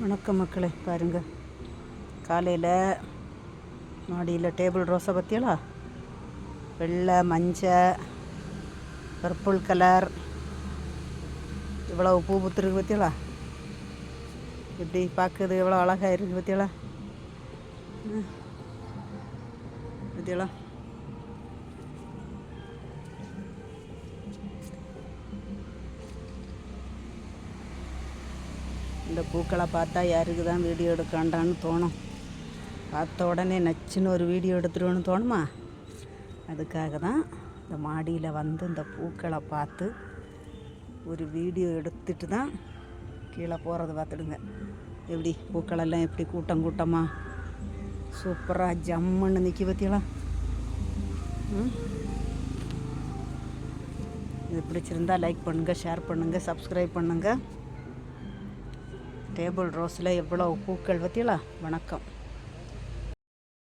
வணக்கம் மக்களே பாருங்க. காலையில் மாடியில் டேபிள் ரோஸை பற்றியலா வெள்ளை மஞ்சள் பர்பிள் கலர் இவ்வளோ பூ புத்துருக்கு பற்றியலா இப்படி பார்க்குறது எவ்வளோ அழகாக இருக்குது பற்றியலா பற்றியலா இந்த பூக்களை பார்த்தா யாருக்கு தான் வீடியோ எடுக்காண்டான்னு தோணும். பார்த்த உடனே நச்சுன்னு ஒரு வீடியோ எடுத்துருவோன்னு தோணுமா? அதுக்காக தான் இந்த மாடியில் வந்து இந்த பூக்களை பார்த்து ஒரு வீடியோ எடுத்துட்டு தான் கீழே போகிறது பார்த்துடுங்க. எப்படி பூக்களெல்லாம் எப்படி கூட்டம் கூட்டமாக சூப்பராக ஜம்முன்னு நிற்கி பற்றியெல்லாம் ம்? இது பிடிச்சிருந்தா லைக் பண்ணுங்கள் ஷேர் பண்ணுங்கள் சப்ஸ்கிரைப் பண்ணுங்கள் டேபிள் ரோஸில் எவ்வளோ பூக்கள் பற்றியலா வணக்கம்.